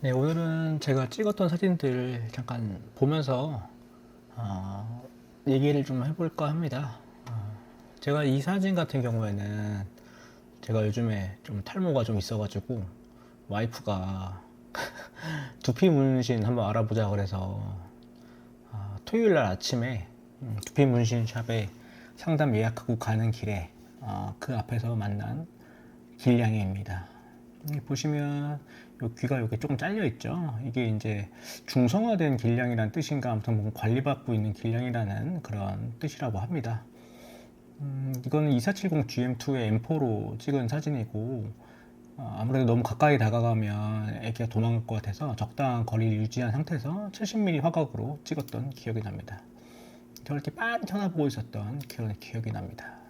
네, 오늘은 제가 찍었던 사진들 잠깐 보면서 어, 얘기를 좀 해볼까 합니다. 어, 제가 이 사진 같은 경우에는 제가 요즘에 좀 탈모가 좀 있어가지고 와이프가 두피 문신 한번 알아보자 그래서 어, 토요일 날 아침에 음, 두피 문신 샵에 상담 예약하고 가는 길에 어, 그 앞에서 만난 길냥이입니다. 여기 보시면 요 귀가 이렇게 조금 잘려 있죠. 이게 이제 중성화된 길냥이라는 뜻인가 아무튼 관리받고 있는 길냥이라는 그런 뜻이라고 합니다. 음, 이거는 2470 GM2의 M4로 찍은 사진이고 어, 아무래도 너무 가까이 다가가면 애기가 도망갈 것 같아서 적당한 거리를 유지한 상태에서 70mm 화각으로 찍었던 기억이 납니다. 저를 이렇게 빤히 쳐다보고 있었던 그런 기억이 납니다.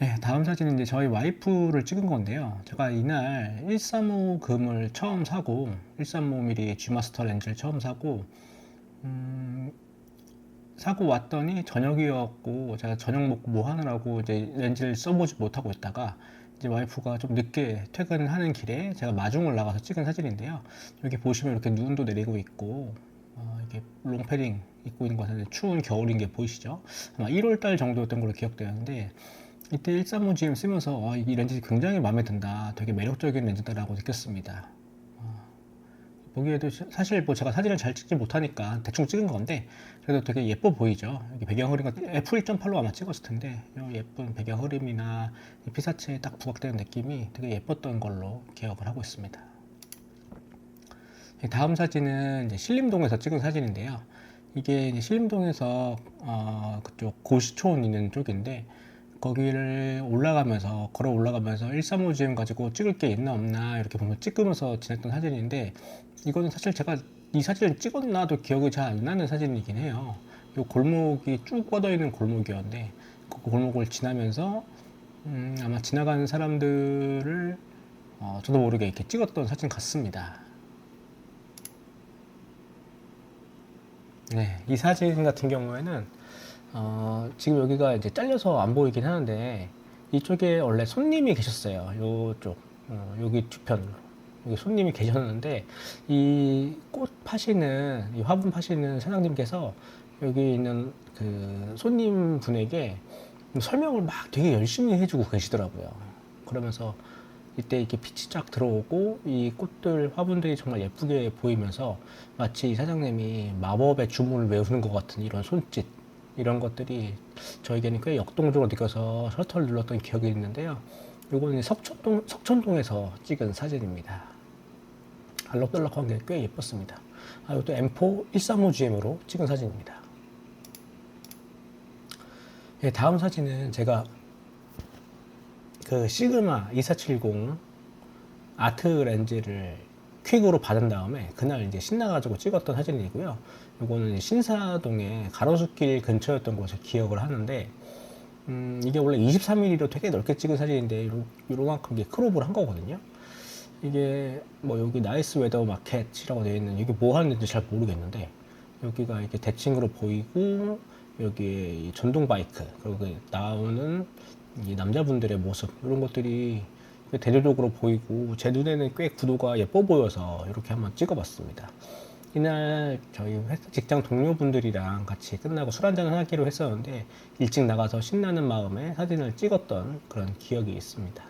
네, 다음 사진은 이제 저희 와이프를 찍은 건데요. 제가 이날 135 금을 처음 사고 135mm G마스터 렌즈를 처음 사고 음, 사고 왔더니 저녁이었고 제가 저녁 먹고 뭐 하느라고 이제 렌즈를 써보지 못하고 있다가 이제 와이프가 좀 늦게 퇴근하는 길에 제가 마중을 나가서 찍은 사진인데요. 여기 보시면 이렇게 눈도 내리고 있고 어, 이게 롱패딩 입고 있는 것은 추운 겨울인 게 보이시죠? 아마 1월 달 정도였던 걸로 기억되는데 이때 135GM 쓰면서 아, 이 렌즈 굉장히 마음에 든다. 되게 매력적인 렌즈다라고 느꼈습니다. 어, 보기에도 시- 사실 뭐 제가 사진을 잘 찍지 못하니까 대충 찍은 건데 그래도 되게 예뻐 보이죠. 배경 흐림 같은 F1.8로 아마 찍었을 텐데 이 예쁜 배경 흐림이나 이 피사체에 딱 부각되는 느낌이 되게 예뻤던 걸로 기억을 하고 있습니다. 이 다음 사진은 신림동에서 찍은 사진인데요. 이게 신림동에서 어, 그쪽 고시촌 있는 쪽인데 거기를 올라가면서 걸어 올라가면서 135GM 가지고 찍을 게 있나 없나 이렇게 보면 찍으면서 지냈던 사진인데 이거는 사실 제가 이 사진을 찍었나도 기억이 잘 안 나는 사진이긴 해요. 이 골목이 쭉 뻗어 있는 골목이었는데 그 골목을 지나면서 음, 아마 지나가는 사람들을 어, 저도 모르게 이렇게 찍었던 사진 같습니다. 네, 이 사진 같은 경우에는 어, 지금 여기가 이제 잘려서 안 보이긴 하는데 이쪽에 원래 손님이 계셨어요. 요쪽 어, 여기 뒤편으로 여기 손님이 계셨는데 이 꽃 파시는 이 화분 파시는 사장님께서 여기 있는 그 손님 분에게 설명을 막 되게 열심히 해주고 계시더라고요. 그러면서 이때 이렇게 빛이 쫙 들어오고 이 꽃들 화분들이 정말 예쁘게 보이면서 마치 이 사장님이 마법의 주문을 외우는 것 같은 이런 손짓 이런 것들이 저에게는 꽤 역동적으로 느껴서 셔터를 눌렀던 기억이 있는데요. 요거는 석촌동, 석촌동에서 찍은 사진입니다. 알록달록한 게 꽤 예뻤습니다. 아, 이것도 M4 135GM으로 찍은 사진입니다. 예, 다음 사진은 제가 그 시그마 2470 아트 렌즈를 퀵으로 받은 다음에 그날 이제 신나가지고 찍었던 사진이고요. 이거는 신사동의 가로수길 근처였던 것을 기억을 하는데 음, 이게 원래 23mm로 되게 넓게 찍은 사진인데 요, 요만큼 게 크롭을 한 거거든요. 이게 뭐 여기 나이스 웨더 마켓이라고 되어 있는 이게 뭐 하는지 잘 모르겠는데 여기가 이렇게 대칭으로 보이고 여기에 이 전동 바이크 그리고 그 나오는 이 남자분들의 모습 이런 것들이 꽤 대조적으로 보이고 제 눈에는 꽤 구도가 예뻐 보여서 이렇게 한번 찍어봤습니다. 이날 저희 직장 동료분들이랑 같이 끝나고 술 한잔을 하기로 했었는데 일찍 나가서 신나는 마음에 사진을 찍었던 그런 기억이 있습니다.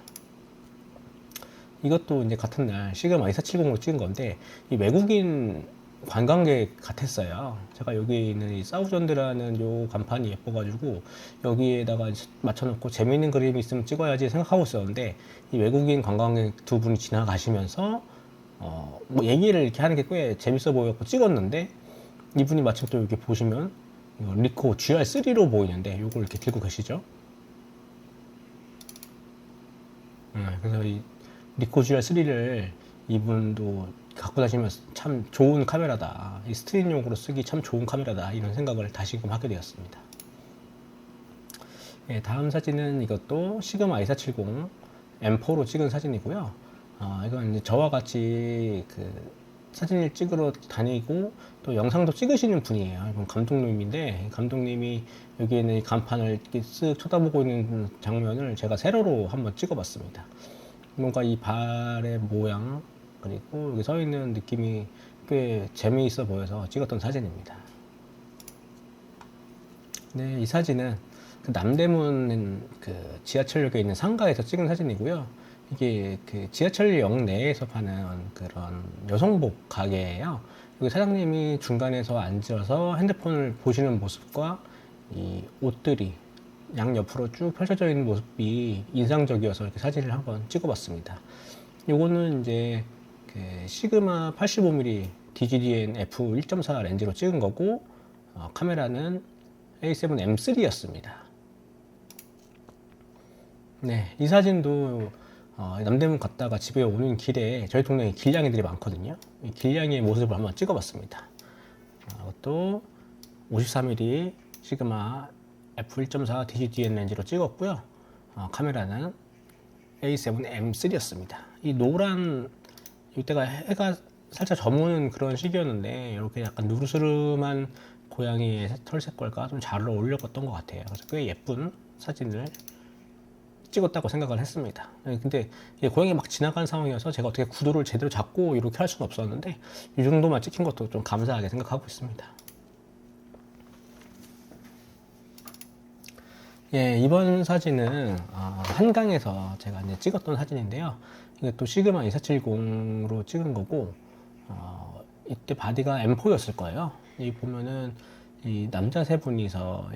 이것도 이제 같은 날 시그마 2470으로 찍은 건데 이 외국인 관광객 같았어요. 제가 여기 있는 이 사우전드라는 요 간판이 예뻐가지고 여기에다가 맞춰놓고 재미있는 그림이 있으면 찍어야지 생각하고 있었는데 이 외국인 관광객 두 분이 지나가시면서 어, 뭐 얘기를 이렇게 하는 게 꽤 재밌어 보였고 찍었는데 이분이 마침 또 이렇게 보시면 리코 GR3로 보이는데 요걸 이렇게 들고 계시죠? 네, 그래서 이 리코 GR3를 이분도 갖고 다니면서 참 좋은 카메라다. 이 스트릿용으로 쓰기 참 좋은 카메라다. 이런 생각을 다시금 하게 되었습니다. 예, 다음 사진은 이것도 시그마 2470 M4로 찍은 사진이고요. 아, 이건 이제 저와 같이 그 사진을 찍으러 다니고 또 영상도 찍으시는 분이에요. 이분 감독님인데 감독님이 여기 있는 이 간판을 쓱 쳐다보고 있는 장면을 제가 세로로 한번 찍어봤습니다. 뭔가 이 발의 모양 그리고 여기 서 있는 느낌이 꽤 재미있어 보여서 찍었던 사진입니다. 네, 이 사진은 그 남대문 그 지하철역에 있는 상가에서 찍은 사진이고요. 이게 그 지하철역 내에서 파는 그런 여성복 가게예요. 여기 사장님이 중간에서 앉아서 핸드폰을 보시는 모습과 이 옷들이 양 옆으로 쭉 펼쳐져 있는 모습이 인상적이어서 이렇게 사진을 한번 찍어봤습니다. 요거는 이제 그 시그마 85mm DGDN f 1.4 렌즈로 찍은 거고 어, 카메라는 A7M3였습니다. 네, 이 사진도 어, 남대문 갔다가 집에 오는 길에 저희 동네에 길냥이들이 많거든요. 이 길냥이의 모습을 한번 찍어봤습니다. 어, 또 53mm 시그마 f1.4 DGDN 렌즈로 찍었고요. 어, 카메라는 A7M3였습니다. 이 노란 이때가 해가 살짝 저무는 그런 시기였는데 이렇게 약간 누르스름한 고양이의 털색깔과 좀 잘 어울렸던 것 같아요. 그래서 꽤 예쁜 사진을 찍었다고 생각을 했습니다. 네, 근데 고양이 막 지나간 상황이어서 제가 어떻게 구도를 제대로 잡고 이렇게 할 수는 없었는데 이 정도만 찍힌 것도 좀 감사하게 생각하고 있습니다. 예, 이번 사진은 어, 한강에서 제가 이제 찍었던 사진인데요. 이게 또 시그마 2470으로 찍은 거고 어, 이때 바디가 M4였을 거예요. 이 보면은 이 남자 세 분이서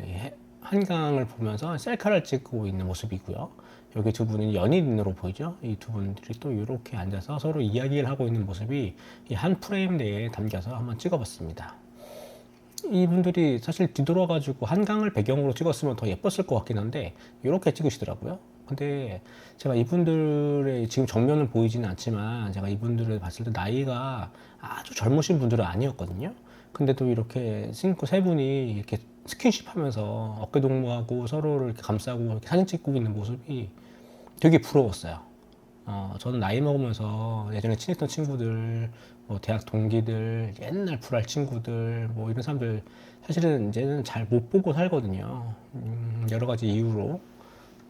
한강을 보면서 셀카를 찍고 있는 모습이고요. 여기 두 분은 연인으로 보이죠. 이 두 분들이 또 이렇게 앉아서 서로 이야기를 하고 있는 모습이 이 한 프레임 내에 담겨서 한번 찍어봤습니다. 이분들이 사실 뒤돌아가지고 한강을 배경으로 찍었으면 더 예뻤을 것 같긴 한데 이렇게 찍으시더라고요. 근데 제가 이분들의 지금 정면은 보이지는 않지만 제가 이분들을 봤을 때 나이가 아주 젊으신 분들은 아니었거든요. 근데도 이렇게 친구 세 분이 이렇게 스킨십 하면서 어깨 동무하고 서로를 이렇게 감싸고 이렇게 사진 찍고 있는 모습이 되게 부러웠어요. 어, 저는 나이 먹으면서 예전에 친했던 친구들, 뭐 대학 동기들, 옛날 불알 친구들, 뭐 이런 사람들 사실은 이제는 잘 못 보고 살거든요. 음, 여러 가지 이유로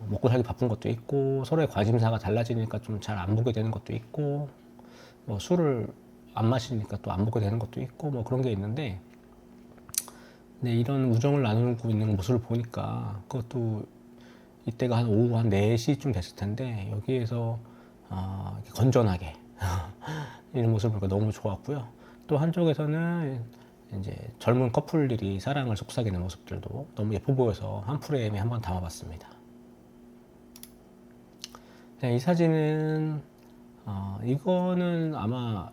먹고 살기 바쁜 것도 있고 서로의 관심사가 달라지니까 좀 잘 안 보게 되는 것도 있고 뭐 술을 안 마시니까 또 안 보게 되는 것도 있고 뭐 그런 게 있는데 네, 이런 우정을 나누고 있는 모습을 보니까 그것도 이때가 한 오후 한 4시쯤 됐을 텐데 여기에서 아, 이렇게 건전하게 이런 모습을 보니까 너무 좋았고요. 또 한쪽에서는 이제 젊은 커플들이 사랑을 속삭이는 모습들도 너무 예뻐 보여서 한 프레임에 한번 담아봤습니다. 네, 이 사진은 어, 이거는 아마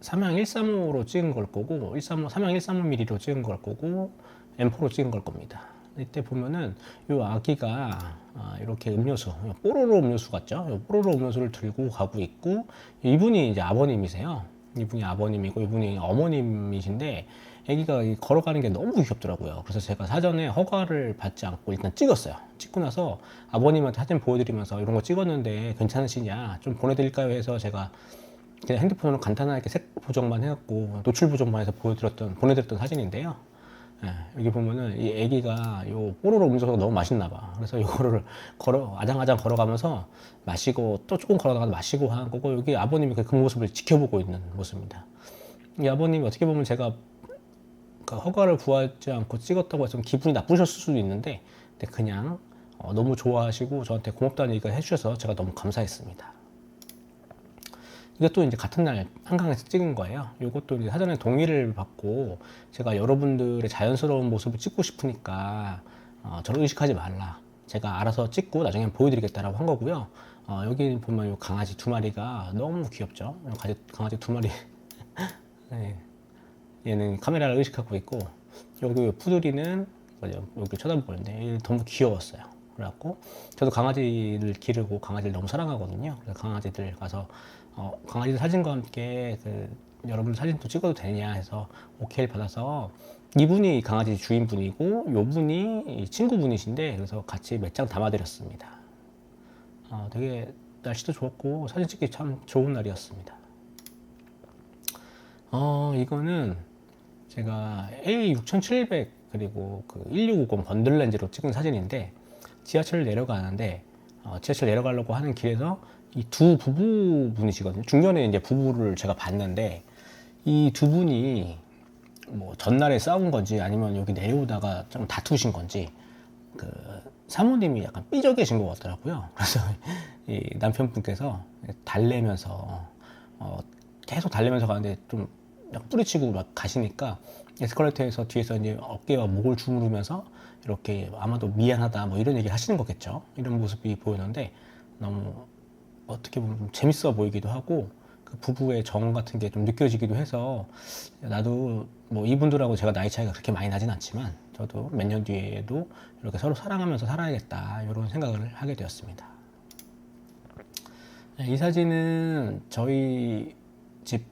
삼양 135로 찍은 걸 거고 135 삼양 135mm로 찍은 걸 거고 M4로 찍은 걸 겁니다. 이때 보면은 이 아기가 아, 이렇게 음료수 뽀로로 음료수 같죠? 이 뽀로로 음료수를 들고 가고 있고 이분이 이제 아버님이세요. 이분이 아버님이고 이분이 어머님이신데 아기가 이 걸어가는 게 너무 귀엽더라고요. 그래서 제가 사전에 허가를 받지 않고 일단 찍었어요. 찍고 나서 아버님한테 사진 보여드리면서 이런 거 찍었는데 괜찮으시냐 좀 보내드릴까요 해서 제가 그냥 핸드폰으로 간단하게 색 보정만 해갖고 노출 보정만 해서 보여드렸던 보내드렸던 사진인데요. 예, 여기 보면은 이 아기가 요 뽀로로 음료수가 너무 맛있나 봐. 그래서 이거를 걸어 아장아장 걸어가면서 마시고 또 조금 걸어가다 마시고 하는 거고 여기 아버님이 그 모습을 지켜보고 있는 모습입니다. 이 아버님이 어떻게 보면 제가 그 허가를 구하지 않고 찍었다고 해서 좀 기분이 나쁘셨을 수도 있는데 그냥 어, 너무 좋아하시고 저한테 고맙다는 얘기를 해주셔서 제가 너무 감사했습니다. 이것도 이제 같은 날 한강에서 찍은 거예요. 이것도 이제 사전에 동의를 받고 제가 여러분들의 자연스러운 모습을 찍고 싶으니까 어, 저를 의식하지 말라. 제가 알아서 찍고 나중에 보여드리겠다라고 한 거고요. 어, 여기 보면 이 강아지 두 마리가 너무 귀엽죠. 강아지 두 마리. 네. 얘는 카메라를 의식하고 있고 여기 푸들이는 뭐죠? 여기 쳐다보고 있는데 얘 너무 귀여웠어요. 그래갖고 저도 강아지를 기르고 강아지를 너무 사랑하거든요. 그래서 강아지들 가서 어, 강아지 사진과 함께 그 여러분 사진도 찍어도 되냐 해서 오케이를 받아서 이분이 강아지 주인분이고 요분이 이 친구분이신데 그래서 같이 몇 장 담아드렸습니다. 어, 되게 날씨도 좋았고 사진 찍기 참 좋은 날이었습니다. 어, 이거는 제가 A6700 그리고 그 1650 번들 렌즈로 찍은 사진인데 지하철 내려가는데 어, 지하철 내려가려고 하는 길에서 이 두 부부분이시거든요. 중년에 이제 부부를 제가 봤는데 이 두 분이 뭐 전날에 싸운 건지 아니면 여기 내려오다가 좀 다투신 건지 그 사모님이 약간 삐져 계신 것 같더라고요. 그래서 이 남편분께서 달래면서 어 계속 달래면서 가는데 좀 약간 뿌리치고 막 가시니까 에스컬레이터에서 뒤에서 이제 어깨와 목을 주무르면서 이렇게 아마도 미안하다 뭐 이런 얘기를 하시는 거겠죠. 이런 모습이 보였는데 너무 어떻게 보면 좀 재밌어 보이기도 하고 그 부부의 정 같은 게 좀 느껴지기도 해서 나도 뭐 이분들하고 제가 나이 차이가 그렇게 많이 나진 않지만 저도 몇 년 뒤에도 이렇게 서로 사랑하면서 살아야겠다 이런 생각을 하게 되었습니다. 네, 이 사진은 저희 집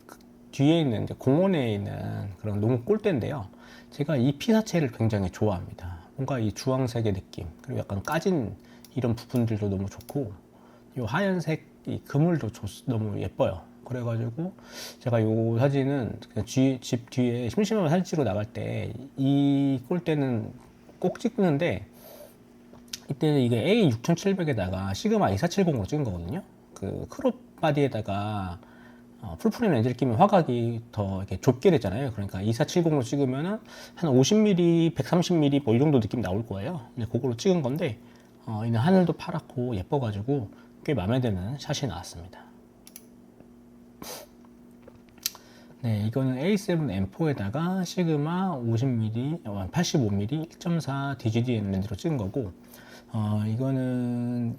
뒤에 있는 이제 공원에 있는 그런 농 골대인데요. 제가 이 피사체를 굉장히 좋아합니다. 뭔가 이 주황색의 느낌 그리고 약간 까진 이런 부분들도 너무 좋고 이 하얀색 이 그물도 좋, 너무 예뻐요. 그래가지고 제가 이 사진은 뒤, 집 뒤에 심심하면 사진 찍으러 나갈 때 이 꼴대는 꼭 찍는데 이때는 이게 A6700에다가 시그마 2470으로 찍은 거거든요. 그 크롭 바디에다가 어, 풀프레임 렌즈를 끼면 화각이 더 이렇게 좁게 되잖아요. 그러니까 2470으로 찍으면은 한 50mm, 130mm 뭐 이 정도 느낌 나올 거예요. 근데 그걸로 찍은 건데 어, 이는 하늘도 파랗고 예뻐가지고 꽤 마음에 드는 샷이 나왔습니다. 네, 이거는 A7M4에다가 시그마 50mm, 85mm 1.4 DGDM 렌즈로 찍은 거고, 어, 이거는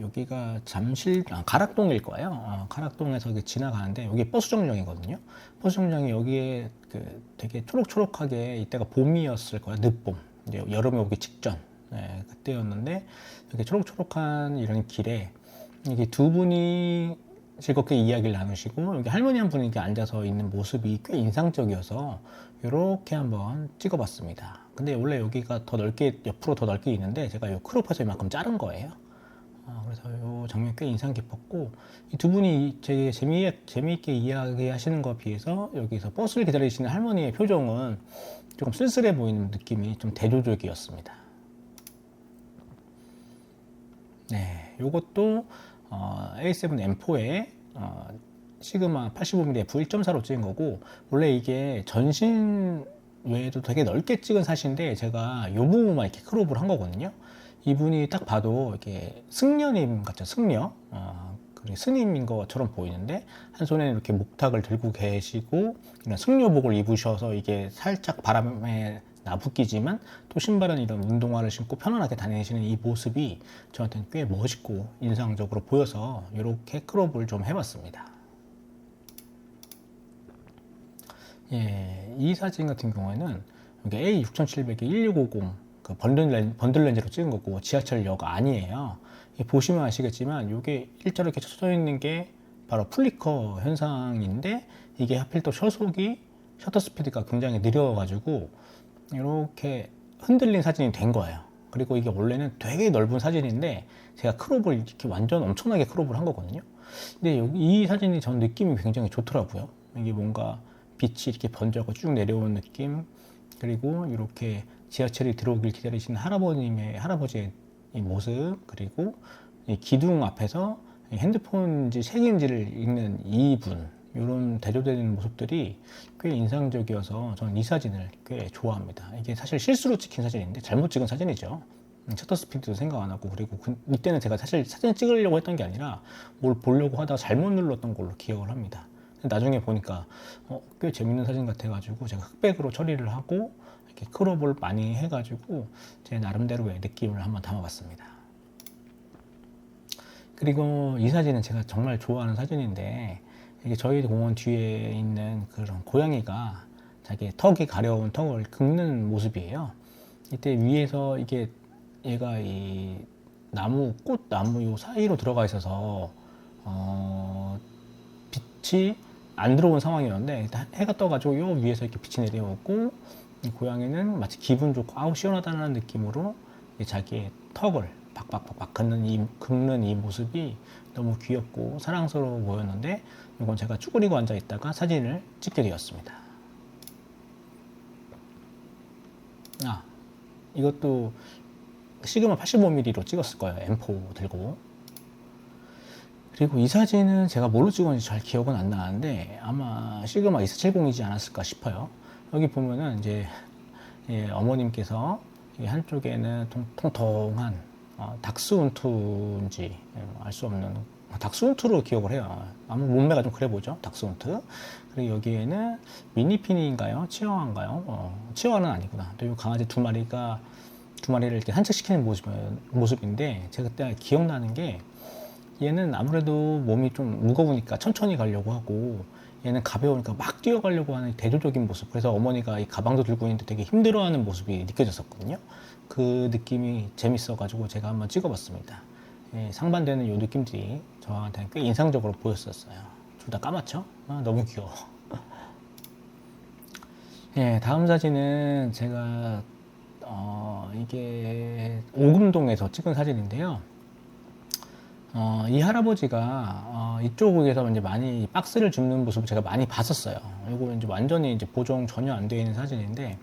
여기가 잠실, 아, 가락동일 거예요. 어, 가락동에서 지나가는데, 여기 버스 정류장이거든요. 버스 정류장이 여기에 그 되게 초록초록하게 이때가 봄이었을 거예요. 늦봄. 이제 여름에 오기 직전. 네, 그때였는데, 이렇게 초록초록한 이런 길에 이게 두 분이 즐겁게 이야기를 나누시고 여기 할머니 한 분이 이렇게 앉아서 있는 모습이 꽤 인상적이어서 이렇게 한번 찍어봤습니다. 근데 원래 여기가 더 넓게 옆으로 더 넓게 있는데 제가 이 크롭해서 이만큼 자른 거예요. 어, 그래서 이 장면 꽤 인상 깊었고 이 두 분이 되게 재미 재미있게 이야기하시는 것에 비해서 여기서 버스를 기다리시는 할머니의 표정은 조금 쓸쓸해 보이는 느낌이 좀 대조적이었습니다. 네, 이것도 어, A7M4에 어, 시그마 85mm f1.4로 찍은 거고 원래 이게 전신 외에도 되게 넓게 찍은 샷인데 제가 요 부분만 이렇게 크롭을 한 거거든요. 이분이 딱 봐도 이렇게 승려님 같죠, 승려. 어, 그 스님인 것처럼 보이는데 한 손에는 이렇게 목탁을 들고 계시고 이런 승려복을 입으셔서 이게 살짝 바람에 나붓기지만 또 신발은 이런 운동화를 신고 편안하게 다니시는 이 모습이 저한테는 꽤 멋있고 인상적으로 보여서 이렇게 크롭을 좀 해봤습니다. 예, 이 사진 같은 경우에는 여기 A6700에 1650 그 번들, 렌즈로 찍은 거고 지하철역 아니에요. 보시면 아시겠지만 이게 일자로 이렇게 쳐져 있는 게 바로 플리커 현상인데 이게 하필 또 sho속이 셔터 스피드가 굉장히 느려가지고 이렇게 흔들린 사진이 된 거예요. 그리고 이게 원래는 되게 넓은 사진인데 제가 크롭을 이렇게 완전 엄청나게 크롭을 한 거거든요. 근데 이 사진이 전 느낌이 굉장히 좋더라고요. 이게 뭔가 빛이 이렇게 번져서 쭉 내려온 느낌 그리고 이렇게 지하철이 들어오길 기다리시는 할아버님의 할아버지의 이 모습 그리고 이 기둥 앞에서 핸드폰인지 책인지를 읽는 이분 이런 대조되는 모습들이 꽤 인상적이어서 저는 이 사진을 꽤 좋아합니다. 이게 사실 실수로 찍힌 사진인데 잘못 찍은 사진이죠. 음, 셔터 스피드도 생각 안 하고 그리고 그, 이때는 제가 사실 사진 찍으려고 했던 게 아니라 뭘 보려고 하다가 잘못 눌렀던 걸로 기억을 합니다. 나중에 보니까 어, 꽤 재밌는 사진 같아가지고 제가 흑백으로 처리를 하고 이렇게 크롭을 많이 해가지고 제 나름대로의 느낌을 한번 담아봤습니다. 그리고 이 사진은 제가 정말 좋아하는 사진인데 이게 저희 공원 뒤에 있는 그런 고양이가 자기 턱이 가려운 턱을 긁는 모습이에요. 이때 위에서 이게 얘가 이 나무 꽃 나무 요 사이로 들어가 있어서 어 빛이 안 들어온 상황이었는데 해가 떠가지고 요 위에서 이렇게 빛이 내려오고 이 고양이는 마치 기분 좋고 아우 시원하다는 느낌으로 자기의 턱을 박박박박 긁는 이 긁는 이 모습이 너무 귀엽고 사랑스러워 보였는데 이건 제가 쭈그리고 앉아 있다가 사진을 찍게 되었습니다. 아, 이것도 시그마 85mm로 찍었을 거예요. M4 들고. 그리고 이 사진은 제가 뭘로 찍었는지 잘 기억은 안 나는데 아마 시그마 2470이지 않았을까 싶어요. 여기 보면은 이제 예, 어머님께서 이 한쪽에는 통, 통통한 어, 닥스훈트인지 알 수 없는 닥스훈트로 기억을 해요. 아무 몸매가 좀 그래 보죠. 닥스훈트. 그리고 여기에는 미니피니인가요? 치어와인가요? 어, 치어와는 아니구나. 또 이 강아지 두 마리가 두 마리를 이렇게 산책시키는 모습, 모습인데 제가 그때 기억나는 게 얘는 아무래도 몸이 좀 무거우니까 천천히 가려고 하고 얘는 가벼우니까 막 뛰어가려고 하는 대조적인 모습. 그래서 어머니가 이 가방도 들고 있는데 되게 힘들어하는 모습이 느껴졌었거든요. 그 느낌이 재밌어가지고 제가 한번 찍어봤습니다. 예, 상반되는 이 느낌들이 저한테는 꽤 인상적으로 보였었어요. 둘 다 까맣죠? 아, 너무 귀여워. 예, 다음 사진은 제가 어, 이게 오금동에서 찍은 사진인데요. 어, 이 할아버지가 어, 이쪽에서 이제 많이 박스를 줍는 모습을 제가 많이 봤었어요. 이거 이제 완전히 이제 보정 전혀 안 되어 있는 사진인데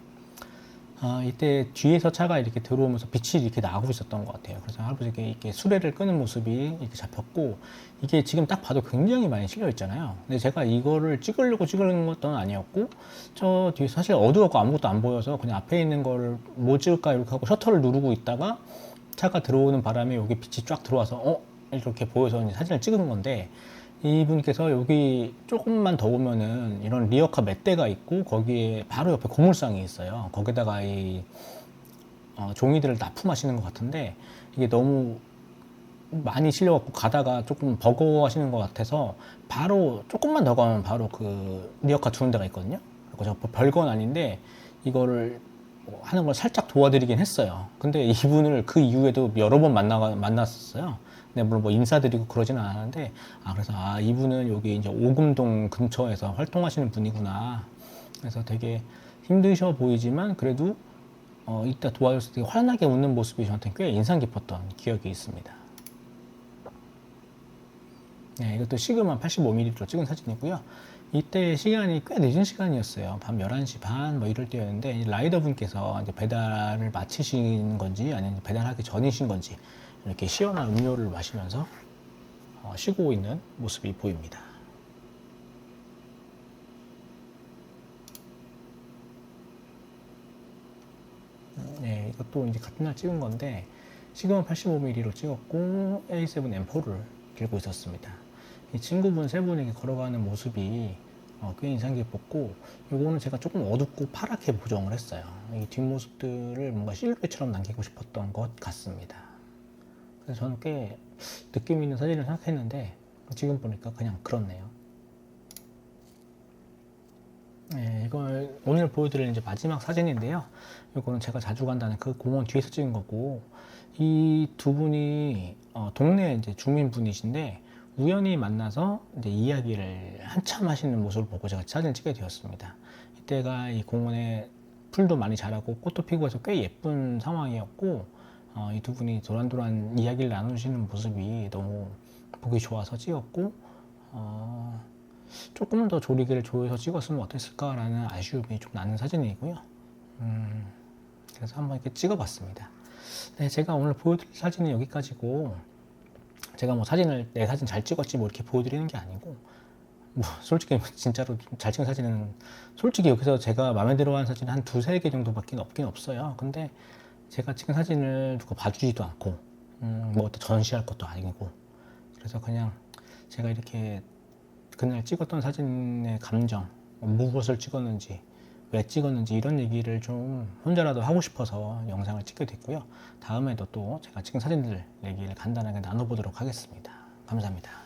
어, 이때 뒤에서 차가 이렇게 들어오면서 빛이 이렇게 나고 있었던 것 같아요. 그래서 할아버지가 이렇게 수레를 끄는 모습이 이렇게 잡혔고 이게 지금 딱 봐도 굉장히 많이 실려 있잖아요. 근데 제가 이거를 찍으려고 찍은 것도 아니었고 저 뒤에 사실 어두웠고 아무것도 안 보여서 그냥 앞에 있는 거를 뭐 찍을까 이렇게 하고 셔터를 누르고 있다가 차가 들어오는 바람에 여기 빛이 쫙 들어와서 어 이렇게 보여서 사진을 찍은 건데 이분께서 여기 조금만 더 오면은 이런 리어카 맷대가 있고 거기에 바로 옆에 고물상이 있어요. 거기다가 이 어, 종이들을 납품하시는 것 같은데 이게 너무 많이 실려갖고 가다가 조금 버거워하시는 것 같아서 바로 조금만 더 가면 바로 그 리어카 두는 데가 있거든요. 저 별건 아닌데 이거를 뭐 하는 걸 살짝 도와드리긴 했어요. 근데 이분을 그 이후에도 여러 번 만나 만났었어요. 근데 물론 뭐 인사드리고 그러지는 않았는데 아 그래서 아 이분은 여기 이제 오금동 근처에서 활동하시는 분이구나. 그래서 되게 힘드셔 보이지만 그래도 어 이따 도와줬을 때 환하게 웃는 모습이 저한테 꽤 인상 깊었던 기억이 있습니다. 네, 이것도 시그마 85mm로 찍은 사진이고요. 이때 시간이 꽤 늦은 시간이었어요. 밤 11시 반 뭐 이럴 때였는데 이 라이더 분께서 배달을 마치신 건지 아니면 배달하기 전이신 건지 이렇게 시원한 음료를 마시면서 어, 쉬고 있는 모습이 보입니다. 네, 이것도 이제 같은 날 찍은 건데 시그마 85mm로 찍었고 A7 M4를 들고 있었습니다. 이 친구분 세 분에게 걸어가는 모습이 어, 꽤 인상 깊었고 요거는 제가 조금 어둡고 파랗게 보정을 했어요. 이 뒷모습들을 뭔가 실루엣처럼 남기고 싶었던 것 같습니다. 그래서 저는 꽤 느낌 있는 사진을 생각했는데 지금 보니까 그냥 그렇네요. 네, 이걸 오늘 보여드릴 이제 마지막 사진인데요. 이거는 제가 자주 간다는 그 공원 뒤에서 찍은 거고 이 두 분이 어, 동네 이제 주민 분이신데 우연히 만나서 이제 이야기를 한참 하시는 모습을 보고 제가 사진을 찍게 되었습니다. 이때가 이 공원에 풀도 많이 자라고 꽃도 피고 해서 꽤 예쁜 상황이었고 어, 이두 분이 도란도란 이야기를 나누시는 모습이 너무 보기 좋아서 찍었고 어, 조금 더 조리기를 조여서 찍었으면 어땠을까라는 아쉬움이 좀 나는 사진이고요. 음, 그래서 한번 이렇게 찍어봤습니다. 네, 제가 오늘 보여드릴 사진은 여기까지고 제가 뭐 사진을 내 사진 잘 찍었지 뭐 이렇게 보여드리는 게 아니고 뭐 솔직히 진짜로 잘 찍은 사진은 솔직히 여기서 제가 마음에 들어하는 사진 한 두세 개 정도밖에 없긴 없어요. 근데 제가 찍은 사진을 누가 봐주지도 않고 음, 뭐 전시할 것도 아니고. 그래서 그냥 제가 이렇게 그날 찍었던 사진의 감정 무엇을 찍었는지 왜 찍었는지 이런 얘기를 좀 혼자라도 하고 싶어서 영상을 찍게 됐고요. 다음에도 또 제가 찍은 사진들 얘기를 간단하게 나눠보도록 하겠습니다. 감사합니다